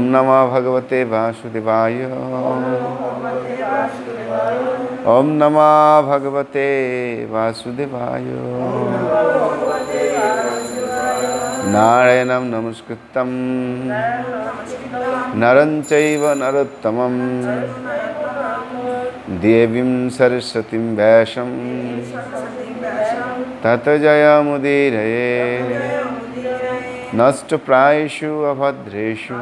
नमः भगवते वासुदेवाय। ॐ नमः भगवते वासुदेवाय। नारायणं नमस्कृतं। नरं चैव नरोत्तमं। देवीं सरस्वतीं व्यासं। तत जयमुदीरये नष्टप्रायेषु अभद्रेषु।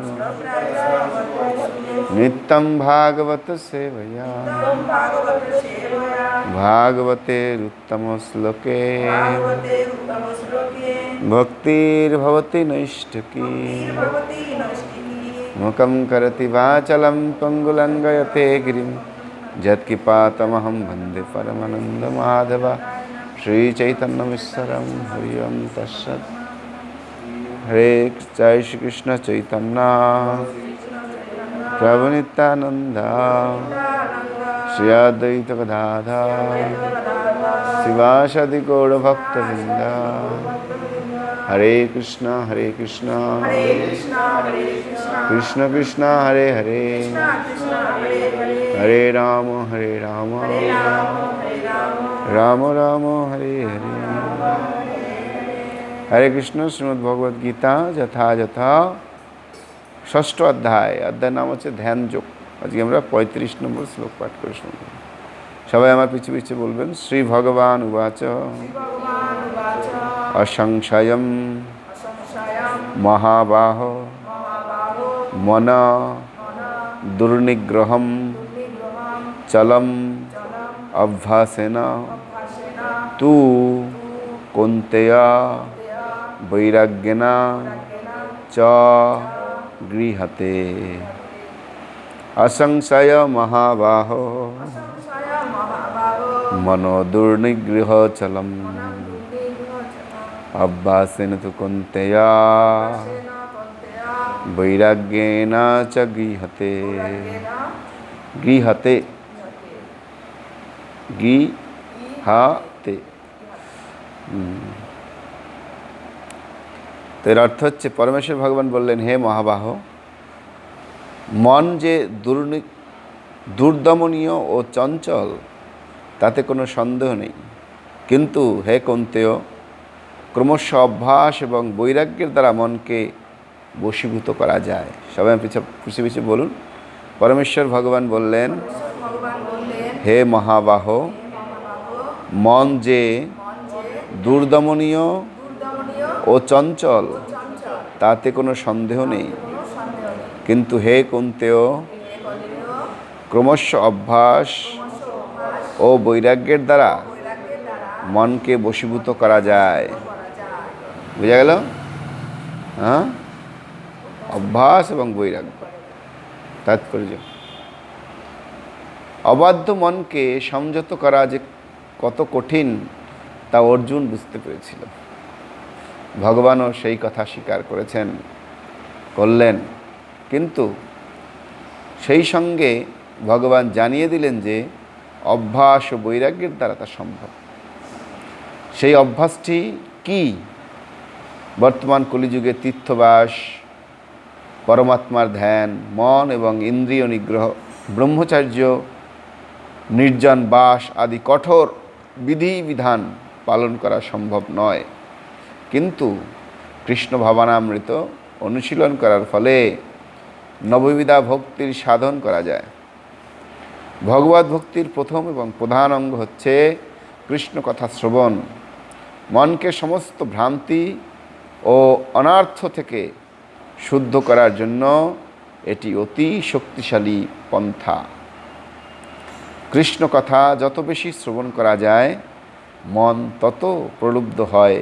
नित्यं भागवत सेवया। भागवतेरुत्तमश्लोके। भक्तिर्भवति नैष्ठकी। मुखं करति वाचलं पङ्गुलङ्गयते गिरिं। यत्किपातमहं वंदे परमानन्दमाधव। श्रीचैतन्यमीश्वरं हरिओं तस्सत् হরে জয় শ্রীকৃষ্ণ চৈতন্য। প্রভু নিত্যানন্দ। শ্রী অদ্বৈত গদাধা শিবাসাদি গৌড় ভক্তবৃন্দ। হরে কৃষ্ণ হরে কৃষ্ণ। কৃষ্ণ কৃষ্ণ, হরে হরে। হরে রাম হরে রাম। রাম রাম, হরে হরে। হরে কৃষ্ণ শ্রীমদ্ ভগবদ গীতা যথা যথা ষষ্ঠ অধ্যায় অধ্যায় নাম হচ্ছে ধ্যান যোগ আজকে আমরা পঁয়ত্রিশ নম্বর শ্লোক পাঠ করে শুনব। সবাই আমার পিছু পিছু বলবেন শ্রী ভগবান উবাচ। অসংশয়ম। মহাবাহ। মন। দুর্নিগ্রহম। চলম। অভ্যাসেন। তু কুন্তেয়া বৈরাগ্যেনা চ গৃহতে অসংশয় মহাবাহ মনো দুর্নিগৃহ চলম অভ্যাসেন তু কুন্তেয়া বৈরাগ্যেন চ গৃহতে গৃহতে গৃহাতে তো এর অর্থ হচ্ছে পরমেশ্বর ভগবান বললেন, হে মহাবাহ, মন যে দুর্নি, দুর্দমনীয় ও চঞ্চল, তাতে কোনো সন্দেহ নেই। কিন্তু হে কন্তেয়, ক্রমশ অভ্যাস এবং বৈরাগ্যের দ্বারা মনকে বশীভূত করা যায়। সবাই পিছু পিছু পিছু বলুন। পরমেশ্বর ভগবান বললেন, হে মহাবাহ, মন যে দুর্দমনীয় ও চঞ্চল, তাতে কোনো সন্দেহ নেই। কিন্তু হে কুন্তেয় ক্রমশ অভ্যাস ও বৈরাগ্যের দ্বারা মনকে বশীভূত করা যায়। বুঝা গেল? হ্যাঁ? অভ্যাস এবং বৈরাগ্য। তাৎপর্য। অবাধ্য মনকে সংযত করা যে কত কঠিন, তা অর্জুন বুঝতে পেরেছিল। ভগবানও সেই কথা স্বীকার করেছেন, করলেন। কিন্তু সেই সঙ্গে ভগবান জানিয়ে দিলেন যে অভ্যাস ও বৈরাগ্যের দ্বারা তা সম্ভব। সেই অভ্যাসটি কি? বর্তমান কলিযুগে তীর্থবাস, পরমাত্মার ধ্যান, মন এবং ইন্দ্রিয় নিগ্রহ, ব্রহ্মচার্য, নির্জন বাস আদি কঠোর বিধিবিধান পালন করা সম্ভব নয়। কিন্তু কৃষ্ণ ভাবানামৃত অনুশীলন করার ফলে নববিধা ভক্তির সাধন করা যায়। ভগবত ভক্তির প্রথম এবং প্রধান অঙ্গ হচ্ছে কৃষ্ণ কথা শ্রবণ। মনকে সমস্ত ভ্রান্তি ও অনার্থ থেকে শুদ্ধ করার জন্য এটি অতি শক্তিশালী পন্থা। কৃষ্ণ কথা যত বেশি শ্রবণ করা যায়, মন তত প্রলুব্ধ হয়।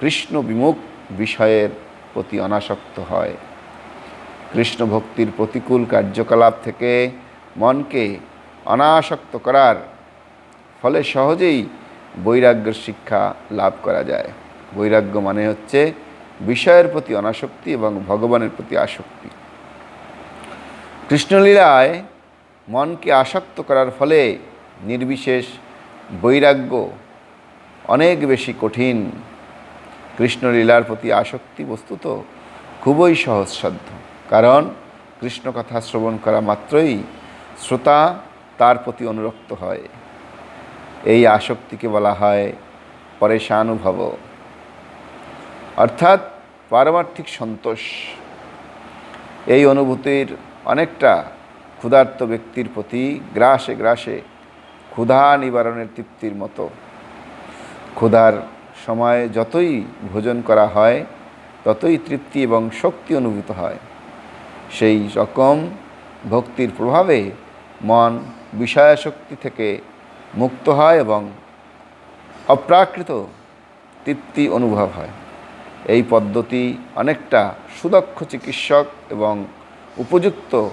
কৃষ্ণ বিমুখ বিষয়ের প্রতি অনাসক্ত হয়। কৃষ্ণ ভক্তির প্রতিকূল কার্যকলাপ থেকে মনকে অনাসক্ত করার ফলে সহজেই বৈরাগ্যের শিক্ষা লাভ করা যায়। বৈরাগ্য মানে হচ্ছে বিষয়ের প্রতি অনাসক্তি এবং ভগবানের প্রতি আসক্তি। কৃষ্ণলীলায় মনকে আসক্ত করার ফলে নির্বিশেষ বৈরাগ্য অনেক বেশি কঠিন কৃষ্ণলীলার প্রতি আসক্তি বস্তুত খুবই সহজসাধ্য। কারণ কৃষ্ণ কথা শ্রবণ করা মাত্রই শ্রোতা তার প্রতি অনুরক্ত হয়। এই আসক্তিকে বলা হয় পরেশানুভব। অর্থাৎ পারমার্থিক সন্তোষ। এই অনুভূতির অনেকটা ক্ষুধার্ত ব্যক্তির প্রতি গ্রাসে গ্রাসে ক্ষুধা নিবারণের তৃপ্তির মতো। ক্ষুধার সময় যতই ভোজন করা হয়, ততই তৃপ্তি এবং শক্তি অনুভূত হয়। সেই রকম ভক্তির প্রভাবে মন বিষয়াশক্তি থেকে মুক্ত হয় এবং অপ্রাকৃত তৃপ্তি অনুভব হয়। এই পদ্ধতি অনেকটা সুদক্ষ চিকিৎসক এবং উপযুক্ত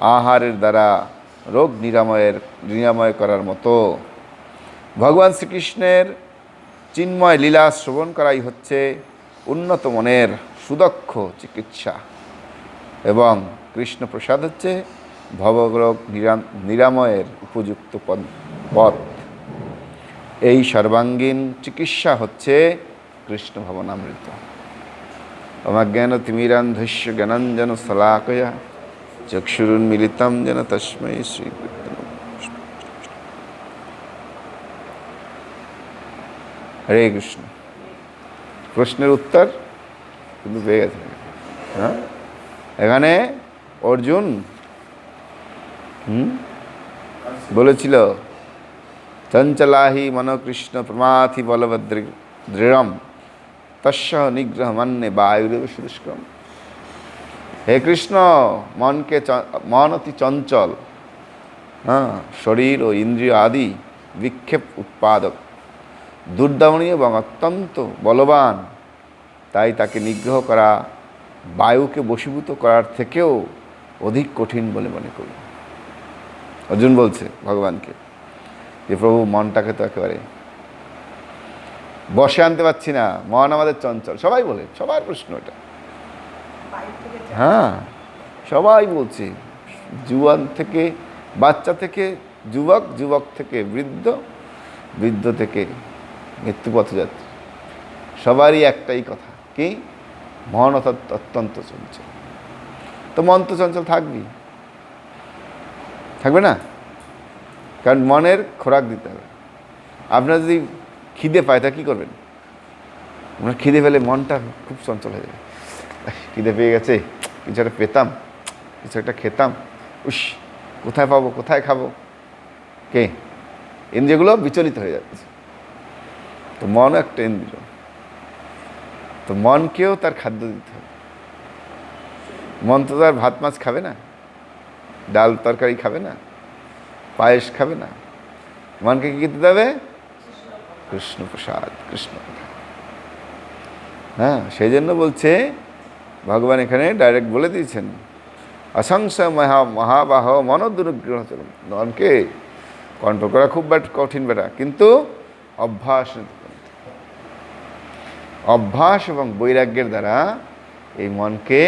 আহারের দ্বারা রোগ নিরাময়ের, নিরাময় করার মতো ভগবান শ্রীকৃষ্ণের চিন্ময় লীলা শ্রবণ করাই হচ্ছে উন্নত মনের সুদক্ষ চিকিৎসা। এবং কৃষ্ণ প্রসাদ হচ্ছে ভবরোগ নিরা- নিরাময়ের উপযুক্ত পথ। এই সর্বাঙ্গীন চিকিৎসা হচ্ছে কৃষ্ণ ভবনামৃত অমাজ্ঞান তিমিরান্ধস্য জ্ঞানাঞ্জন শলাকয়া, চক্ষুরুন্মিলিতম যেন তস্মৈ শ্রী হরে কৃষ্ণ। প্রশ্নের উত্তর কিন্তু পেয়ে গেছে। হ্যাঁ? এখানে অর্জুন, হুম? বলেছিল, চঞ্চলাহি মনকৃষ্ণ প্রমাথি বলভদ্র দৃঢ়ম তস্য নিগ্রহ মান্যে বায়ুরেব সুদুষ্করম। হে কৃষ্ণ, মনকে মন অতি চঞ্চল হ্যাঁ? শরীর ও ইন্দ্রিয় আদি বিক্ষেপ উৎপাদক। দুর্দামনীয় এবং অত্যন্ত বলবান। তাই তাকে নিগ্রহ করা, বায়ুকে বশীভূত করার থেকেও অধিক কঠিন বলে মনে করি। অর্জুন বলছে ভগবানকে যে, প্রভু, মনটাকে তো একেবারে বসে আনতে পারছি না, মন আমাদের চঞ্চল। সবাই বলে, সবার প্রশ্ন এটা। হ্যাঁ সবাই বলছে জুয়ান থেকে, বাচ্চা থেকে, যুবক যুবক থেকে বৃদ্ধ বৃদ্ধ থেকে মৃত্যুপথযাত্রী সবারই একটাই কথা, কি? মন অত্যন্ত চঞ্চল। তো মন তো চঞ্চল থাকবি থাকবে না? কারণ মনের খোরাক দিতে হবে। আপনার যদি খিদে পায়, তা কী করবেন? আপনার খিদে পেলে মনটা খুব চঞ্চল হয়ে যাবে। খিদে পেয়ে গেছে কিছু একটা পেতাম কিছু একটা খেতাম। উস, কোথায় পাবো, কোথায় খাব? কে? ইন্দ্রিয়গুলো বিচলিত হয়ে যাচ্ছে। তো মনও একটা ইন্দ্রিয় তো মনকেও তার খাদ্য দিতে হবে। মন তো তার ভাত মাছ খাবে না, ডাল তরকারি খাবে না, পায়েস খাবে না। মনকে কী দিতে হবে কৃষ্ণ প্রসাদ, কৃষ্ণ হ্যাঁ সেই জন্য বলছে, ভগবান এখানে ডাইরেক্ট বলে দিয়েছেন, অসংশয় মহা, মহাবাহ মনোদুরগ্রহ মনকে কন্ট্রোল করা খুব কঠিন বেটা কিন্তু অভ্যাস অভ্যাস এবং বৈরাগ্যের দ্বারা এই মনকে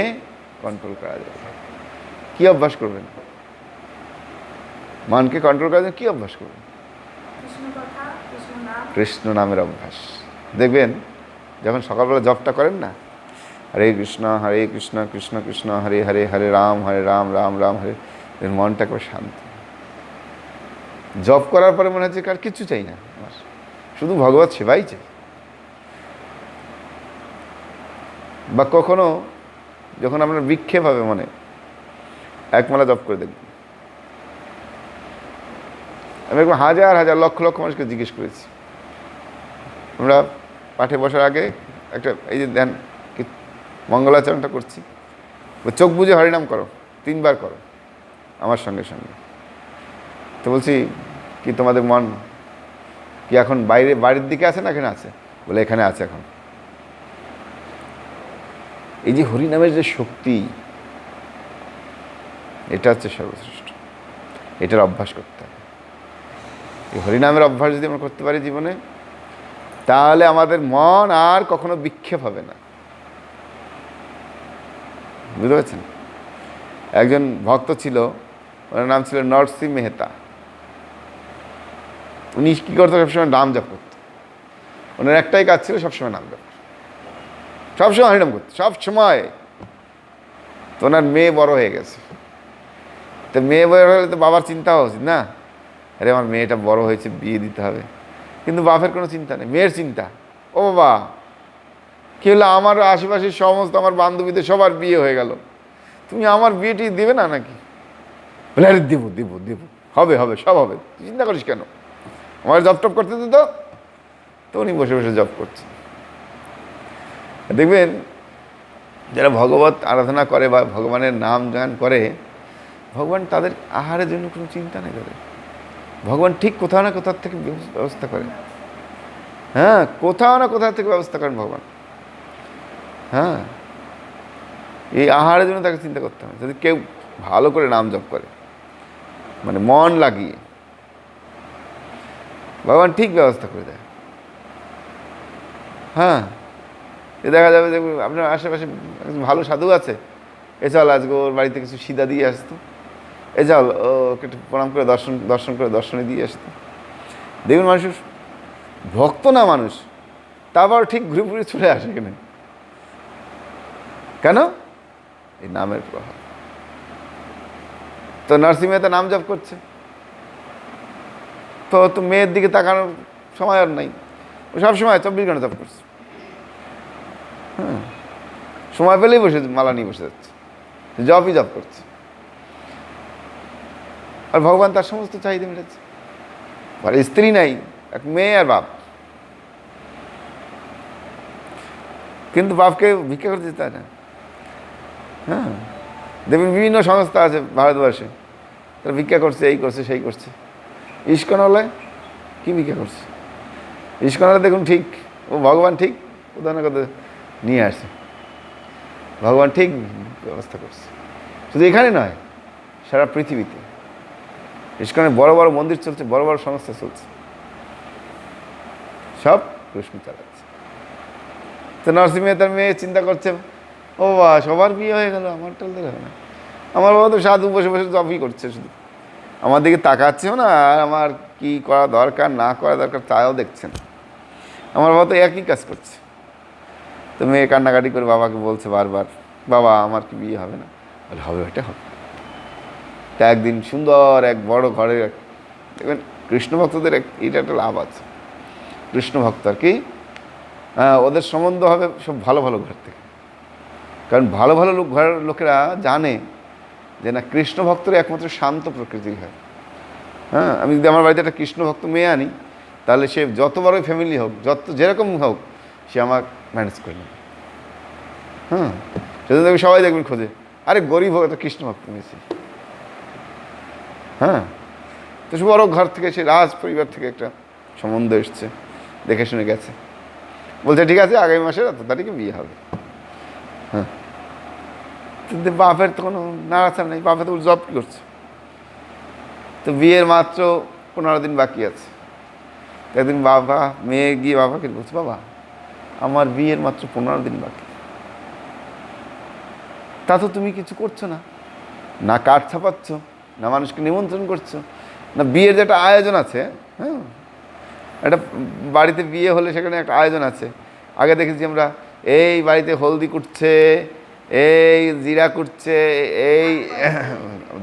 কন্ট্রোল করা যাবে কি অভ্যাস করবেন? মনকে কন্ট্রোল করার জন্য কী অভ্যাস করবেন? কৃষ্ণ নামের অভ্যাস। দেখবেন যখন সকালবেলা জপটা করেন না হরে কৃষ্ণ হরে কৃষ্ণ কৃষ্ণ কৃষ্ণ হরে হরে হরে রাম হরে রাম রাম রাম হরে মনটা একবার শান্ত। জপ করার পরে মনে হচ্ছে কার কিচ্ছু চাই না। আমার শুধু ভগবত সেবাই চাই। বা কখনো যখন আপনার বিক্ষেপ হবে মনে একমালা জপ করে দেখবেন আমি এরকম হাজার হাজার, লক্ষ লক্ষ মানুষকে জিজ্ঞেস করেছি। আমরা পাঠে বসার আগে একটা, এই যে ধ্যান, কি মঙ্গলাচরণটা করছি। চোখ বুঝে হরিনাম করো, তিনবার করো, আমার সঙ্গে সঙ্গে। তো বলছি, কি তোমাদের মন কি এখন বাইরে, বাড়ির দিকে আছে না এখানে আছে? বলে, এখানে আছে এখন। এই যে হরিনামের যে শক্তি, এটা হচ্ছে সর্বশ্রেষ্ঠ। এটার অভ্যাস করতে হবে। এই হরিনামের অভ্যাস যদি আমরা করতে পারি জীবনে, তাহলে আমাদের মন আর কখনো বিক্ষেপ হবে না। বুঝতে পারছেন? একজন ভক্ত ছিল, ওনার নাম ছিল নরসি মেহতা। উনি কী করতো? সবসময় নাম জপ করতো। ওনার একটাই কাজ ছিল সবসময় নাম জপ। সবসময় হরিনাম করতো, সব সময়। তো ওনার মেয়ে বড় হয়ে গেছে। তো মেয়ে বড় হলে তো বাবার চিন্তা হওয়া উচিত না? আরে আমার মেয়েটা বড় হয়েছে, বিয়ে দিতে হবে। কিন্তু বাপের কোনো চিন্তা নেই, মেয়ের চিন্তা। ও বাবা, কী হলো? আমার আশেপাশের সমস্ত আমার বান্ধবীদের সবার বিয়ে হয়ে গেল। তুমি আমার বিয়েটি দেবে না নাকি? বলে, আরে দেবো দেবো দেবো। হবে হবে, সব হবে। চিন্তা করিস কেন? আমার জব টপ করতে তো। তো উনি বসে বসে জব করছে। দেখবেন, যারা ভগবত আরাধনা করে বা ভগবানের নাম গান করে, ভগবান তাদের আহারের জন্য কোনো চিন্তা নেই করে ভগবান ঠিক কোথাও না কোথাও থেকে ব্যবস্থা করে হ্যাঁ কোথাও না কোথাও থেকে ব্যবস্থা করেন ভগবান। হ্যাঁ এই আহারের জন্য তাকে চিন্তা করতে হবে। যদি কেউ ভালো করে নাম জপ করে মানে মন লাগিয়ে, ভগবান ঠিক ব্যবস্থা করে দেয়। হ্যাঁ দেখা যাবে যে আপনার আশেপাশে ভালো সাধু আছে। এ চল আজকে ওর বাড়িতে কিছু সিদা দিয়ে আসতো। এ চল, ওকে একটু প্রণাম করে দর্শন দর্শন করে দর্শনে দিয়ে আসতো। দেখুন মানুষ, ভক্ত না মানুষ তারপর ঠিক ঘুরে ঘুরে চলে আসে এখানে। কেন? এই নামের প্রভাব। তো নার্সিং মেয়েতে নাম জপ করছে। তো তো মেয়ের দিকে তাকানোর সময় আর নাই। ও সব সময় চব্বিশ ঘণ্টা জপ করছে। সময় পেলেই বসে মালা নিয়ে বসে যাচ্ছে। জবই জব করছে। আর ভগবান তার সমস্ত চাহিদা মেটাচ্ছে। আর স্ত্রী নাই, এক মেয়ে আর বাপ। কিন্তু বাপকে ভিক্ষা করতে যেতে না। হ্যাঁ? দেখবেন বিভিন্ন সংস্থা আছে ভারতবর্ষে। তারা ভিক্ষা করছে, এই করছে, সেই করছে। ইস্কনওয়ালায় কী ভিক্ষা করছে? ইস্কনওয়ালা দেখুন ঠিক, ও ভগবান ঠিক না কোথাও নিয়ে আসে। ভগবান ঠিক ব্যবস্থা করছে। শুধু এখানে নয়, সারা পৃথিবীতে। ইস্কনে বড় বড় মন্দির চলছে, বড় বড় সংস্থা চলছে। সব কৃষ্ণ চালাচ্ছে। তো নরসিংহ তার মেয়ে চিন্তা করছে, ও বা সবার বিয়ে হয়ে গেল, আমার টাল হবে না। আমার বাবা তো সাধু বসে বসে জবই করছে শুধু। আমার দিকে তাকাচ্ছেও না, আর আমার কি করা দরকার, না করা দরকার, তাও দেখছে না। আমার বাবা তো একই কাজ করছে। তো মেয়ে কান্নাকাটি করে বাবাকে বলছে বারবার বাবা আমার কি বিয়ে হবে না? বলে হবে এটা হবে। তা একদিন সুন্দর এক বড় ঘরে দেখবেন কৃষ্ণ ভক্তদের এক- এটা একটা লাভ আছে। কৃষ্ণ ভক্ত আর কি হ্যাঁ, ওদের সম্বন্ধ হবে সব ভালো ভালো ঘর থেকে। কারণ ভালো ভালো লোক ঘরের লোকেরা জানে যে না কৃষ্ণ ভক্তরা একমাত্র শান্ত প্রকৃতির হয় হ্যাঁ আমি যদি আমার বাড়িতে একটা কৃষ্ণ ভক্ত মেয়ে আনি তাহলে সে যত বড়ই ফ্যামিলি হোক যত যেরকম হোক সে আমার ম্যানেজ করে নেবে। হ্যাঁ সেজন্য দেখবি সবাই দেখবেন খোঁজে। আরে গরিব হোক একটা কৃষ্ণ ভক্ত মেয়েছি হ্যাঁ তো সে বড় ঘর থেকে সে রাজ পরিবার থেকে একটা সম্বন্ধ এসছে, দেখে শুনে গেছে। বলছে, ঠিক আছে, আগামী মাসের এত তারিখে বিয়ে হবে। হ্যাঁ। বাপের তো কোনো নাড়াচাড়া নেই, বাপে তো জব করছে। তো বিয়ের মাত্র পনেরো দিন বাকি আছে। একদিন বাবা, মেয়ে গিয়ে বাবাকে বলছে, বাবা আমার বিয়ের মাত্র পনেরো দিন বাকি। তা তো তুমি কিছু করছ না। না কাঠ ছাপাচ্ছ, না মানুষকে নিমন্ত্রণ করছ, না বিয়ের যে একটা আয়োজন আছে হ্যাঁ? একটা বাড়িতে বিয়ে হলে সেখানে একটা আয়োজন আছে। আগে দেখেছি আমরা, এই বাড়িতে হলদি কুটছে, এই জিরা কুটছে, এই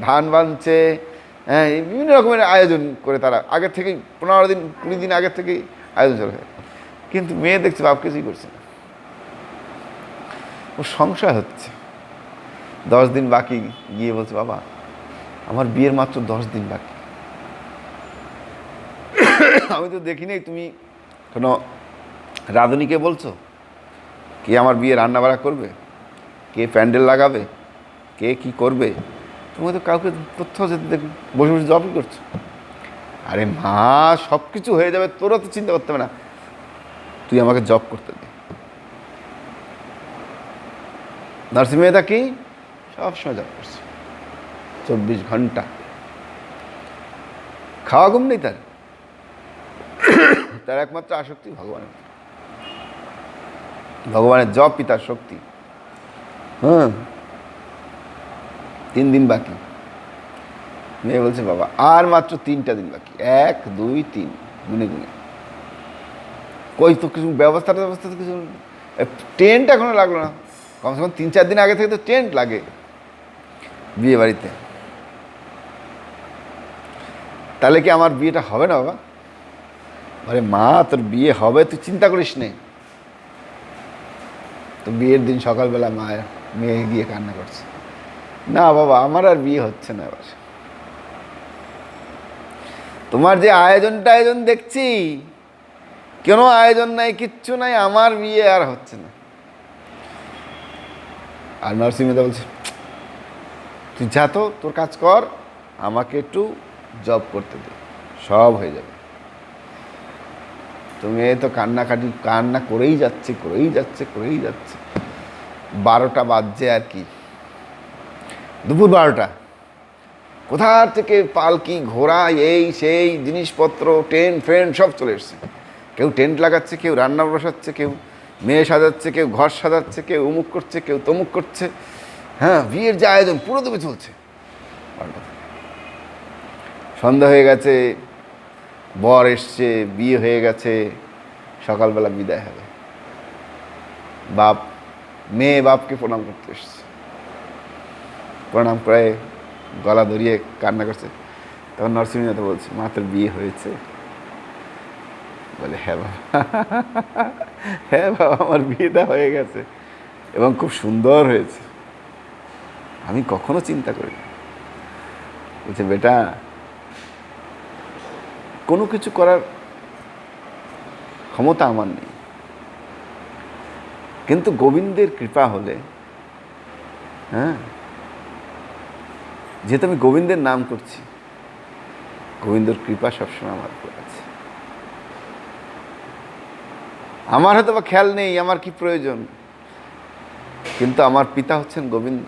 ধান বানছে হ্যাঁ বিভিন্ন রকমের আয়োজন করে তারা। আগের থেকেই, পনেরো দিন, কুড়ি দিন আগের থেকেই আয়োজন চলে কিন্তু মেয়ে দেখছে, বাপ কিছুই করছে না। ও সংশয় হচ্ছে। দশ দিন বাকি গিয়ে বলছে, বাবা, আমার বিয়ের মাত্র দশ দিন বাকি। আমি তো দেখি নাই তুমি কোনো রাঁধুনিকে বলছো? কে আমার বিয়ে রান্না বাড়া করবে? কে প্যান্ডেল লাগাবে? কে কি করবে? তুমি তো কাউকে তথ্য যেতে দেখি, বসে বসে জবই করছ। আরে মা সব কিছু হয়ে যাবে, তোরা তো চিন্তা করতে হবে না। তুই আমাকে জব করতে দে। নার্সিং মেয়েটা কি? সবসময় জব করছে। চব্বিশ ঘণ্টা। খাওয়া ঘুম নেই তার? তার একমাত্র আসক্তি ভগবানের। ভগবানের জব পিতার শক্তি? হ্যাঁ। তিন দিন বাকি। মেয়ে বলছে, বাবা, আর মাত্র তিনটা দিন বাকি। এক, দুই, তিন। গুনে গুনে। কই তো কিছু ব্যবস্থা ব্যবস্থা কিছু টেন্ট এখনও লাগল না। কমসে কম তিন চার দিন আগে থেকে তো টেন্ট লাগে বিয়ে বাড়িতে তাহলে কি আমার বিয়েটা হবে না বাবা? আরে মা, তোর বিয়ে হবে, তুই চিন্তা করিস নে। তো বিয়ের দিন সকালবেলা মায়ের মেয়ে গিয়ে কান্না করছে। না বাবা, আমার আর বিয়ে হচ্ছে না এবার। তোমার যে আয়োজন দেখছি কোনো আয়োজন নাই, কিচ্ছু নাই, আমার বিয়ে আর হচ্ছে না। আর নরসিংহদা বলছে, তুই যা তো, তোর কাজ কর, আমাকে একটু জব করতে দে, সব হয়ে যাবে। তুমি এই তো কান্নাকাটি, কান্না করেই যাচ্ছে করেই যাচ্ছে করেই যাচ্ছে। বারোটা বাজছে আর কি। দুপুর বারোটা। কোথা থেকে পালকি, ঘোড়া, এই, সেই, জিনিসপত্র, ট্রেন ফ্রেন্ট সব চলে এসছে। কেউ টেন্ট লাগাচ্ছে, কেউ রান্না বসাচ্ছে, কেউ মেয়ে সাজাচ্ছে, কেউ ঘর সাজাচ্ছে, কেউ উমুক করছে, কেউ তমুক করছে। হ্যাঁ বিয়ের যে আয়োজন, পুরো দমে চলছে। সন্ধ্যা হয়ে গেছে, বর এসছে, বিয়ে হয়ে গেছে, সকালবেলা বিদায় হবে। বাপ, মেয়ে বাপকে প্রণাম করতে এসছে। প্রণাম করে গলা ধরিয়ে কান্না করছে। তখন নরসিংহনাথ বলছে, মা, তোর বিয়ে হয়েছে? বলে হ্যাঁ বাবা। হ্যাঁ বাবা, আমার বিয়েটা হয়ে গেছে এবং খুব সুন্দর হয়েছে। আমি কখনো চিন্তা করি বলছে, বেটা, কোনো কিছু করার ক্ষমতা আমার নেই। কিন্তু গোবিন্দের কৃপা হলে হ্যাঁ যেহেতু আমি গোবিন্দের নাম করছি, গোবিন্দর কৃপা সবসময় আমার উপর আছে। আমার হয়তো বা খেয়াল নেই, আমার কি প্রয়োজন? কিন্তু আমার পিতা হচ্ছেন গোবিন্দ।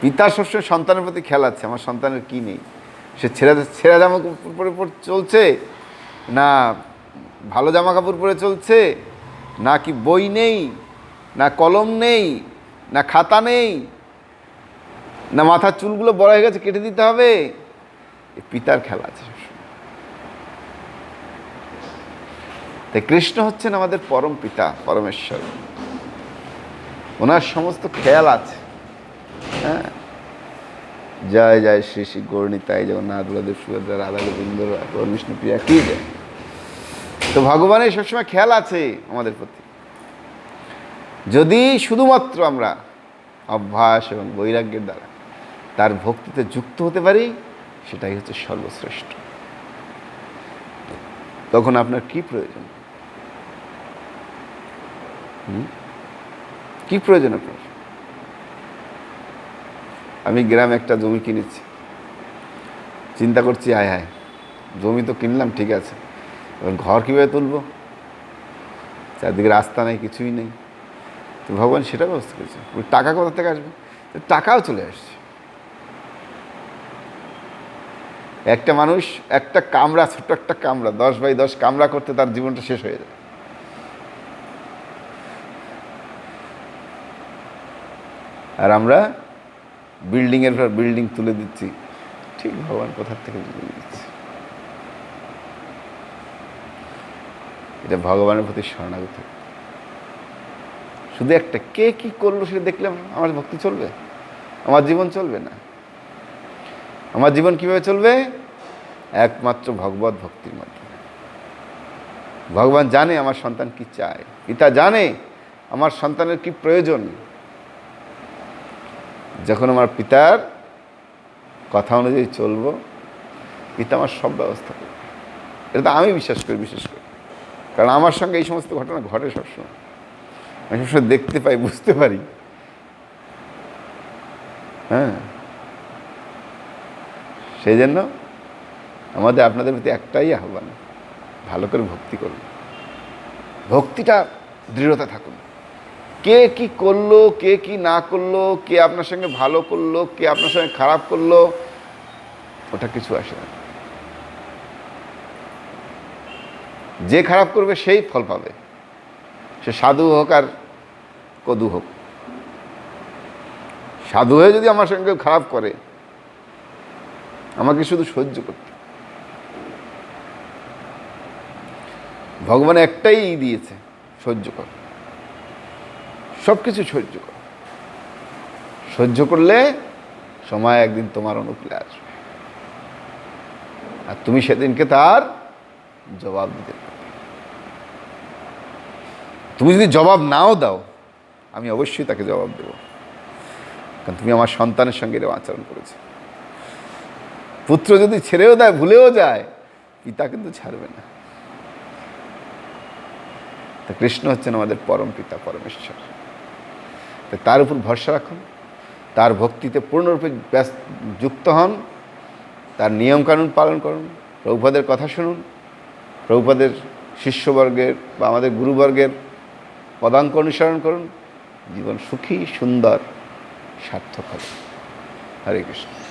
পিতার সবসময় সন্তানের প্রতি খেয়াল আছে, আমার সন্তানের কি নেই? সে ছেঁড়া ছেঁড়া জামা কাপড় পরে চলছে, না ভালো জামা কাপড় পরে চলছে, না কি বই নেই, না কলম নেই, না খাতা নেই, না মাথার চুলগুলো বড় হয়ে গেছে, কেটে দিতে হবে। পিতার খেলা আছে সবসময় তাই কৃষ্ণ হচ্ছেন আমাদের পরম পিতা, পরমেশ্বর। ওনার সমস্ত খেয়াল আছে। হ্যাঁ? জয় জয় শ্রী শ্রী গৌরণিতাই জগন্নাথ, বলদেব, সুভদ্রা, রাধা গোবিন্দ বিষ্ণু প্রিয়া, কি যায় তো ভগবানের সবসময় খেয়াল আছে আমাদের প্রতি। যদি শুধুমাত্র আমরা অভ্যাস এবং বৈরাগ্যের দ্বারা তার ভক্তিতে যুক্ত হতে পারি, সেটাই হচ্ছে সর্বশ্রেষ্ঠ। তখন আপনার কি প্রয়োজন? কি প্রয়োজন আপনার? আমি গ্রামে একটা জমি কিনেছি। চিন্তা করছি, আয় হায় জমি তো কিনলাম, ঠিক আছে। এবার ঘর কীভাবে তুলবো? চারদিকে রাস্তা নেই, কিছুই নেই। তো ভগবান সেটা ব্যবস্থা করেছে। টাকা কোথা থেকে আসবে? টাকাও চলে আসছে। একটা মানুষ একটা কামরা, ছোট্ট একটা কামরা, দশ বাই দশ কামরা করতে তার জীবনটা শেষ হয়ে যায়। আর আমরা বিল্ডিংয়ের পর বিল্ডিং তুলে দিচ্ছি। ঠিক ভগবান কোথার থেকে তুলে দিচ্ছে? এটা ভগবানের প্রতি শরণাগত। শুধু একটা, কে কি করল সেটা দেখলে আমার ভক্তি চলবে? আমার জীবন চলবে না। আমার জীবন কীভাবে চলবে? একমাত্র ভগবত ভক্তির মাধ্যমে। ভগবান জানে আমার সন্তান কি চায়। পিতা জানে আমার সন্তানের কি প্রয়োজন। যখন আমার পিতার কথা অনুযায়ী চলবো, পিতা আমার সব ব্যবস্থা করবে। এটা তো আমি বিশ্বাস করি, বিশেষ করে। কারণ আমার সঙ্গে এই সমস্ত ঘটনা ঘটে সবসময়। আমি সবসময় দেখতে পাই, বুঝতে পারি। হ্যাঁ। সেই জন্য আমাদের আপনাদের প্রতি একটাই আহ্বান, ভালো করে ভক্তি করুন। ভক্তিটা দৃঢ়তা থাকুন। কে কি করল, কে কি না করল, কে আপনার সঙ্গে ভালো করল, কে আপনার সঙ্গে খারাপ করল, ওটা কিছু আসে না। যে খারাপ করবে সেই ফল পাবে। সে সাধু হোক আর কদু হোক। সাধু হয়ে যদি আমার সঙ্গে খারাপ করে, আমাকে শুধু সহ্য করতে। ভগবান একটাই দিয়েছে, সহ্য কর। সব কিছু সহ্য কর। সহ্য করলে সময় একদিন তোমার অনুকূলে আসবে। আর তুমি সেদিনকে তার জবাব দিতে তুমি যদি জবাব নাও দাও, আমি অবশ্যই তাকে জবাব দেব। কারণ তুমি আমার সন্তানের সঙ্গে এরকম আচরণ করেছ। পুত্র যদি ছেড়েও দেয়, ভুলেও যায়, পিতা কিন্তু ছাড়বে না। তা কৃষ্ণ হচ্ছেন আমাদের পরম পিতা, পরমেশ্বর। তার উপর ভরসা রাখুন। তার ভক্তিতে পূর্ণরূপে ব্যস্ত যুক্ত হন। তার নিয়মকানুন পালন করুন। প্রভুপাদের কথা শুনুন। প্রভুপাদের শিষ্যবর্গের বা আমাদের গুরুবর্গের পদাঙ্ক অনুসরণ করুন। জীবন সুখী, সুন্দর, সার্থক হবে। হরে কৃষ্ণ।